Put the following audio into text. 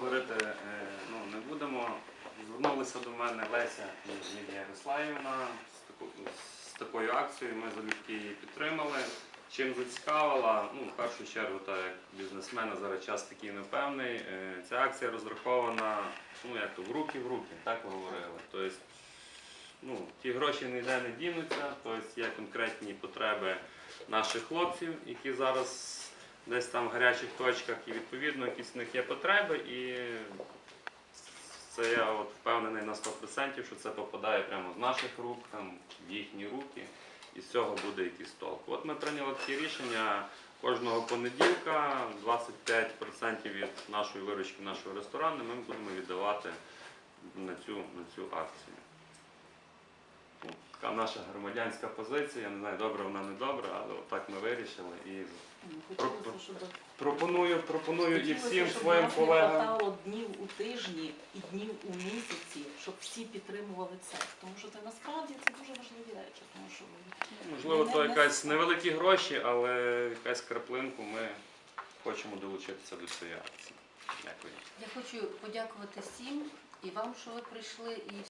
говорити е, ну, не будемо. Звернулися до мене Леся Ярославівна з, з такою акцією. Ми залюбки її підтримали. Чим зацікавила, ну, в першу чергу, так як бізнесмена зараз час такий непевний. е, Ця акція розрахована ну, як то, в руки в руки, так говорили. Тобто, ну, ті гроші ніде не дінуться, тобто є конкретні потреби наших хлопців, які зараз десь там в гарячих точках, і відповідно якісь в них є потреби, і це я от впевнений на 100%, що це попадає прямо з наших рук, там, в їхні руки, і з цього буде якийсь толк. От ми прийняли таке рішення кожного понеділка 25% від нашої виручки нашого ресторану ми будемо віддавати на цю, на цю акцію. Така наша громадянська позиція, я не знаю, добра вона не добра, але вирішили. І Ну, Хотілося, щоб пропоную, пропоную і хотілося, всім щоб своїм нас колегам. хватало днів у тижні і днів у місяці, щоб всі підтримували це. Тому що це насправді це дуже важливі речі. Тому що Можливо, не- то не- якась невеликі гроші, але якась краплинку ми хочемо долучитися до цієї акції. Дякую. Я хочу подякувати всім і вам, що ви прийшли, і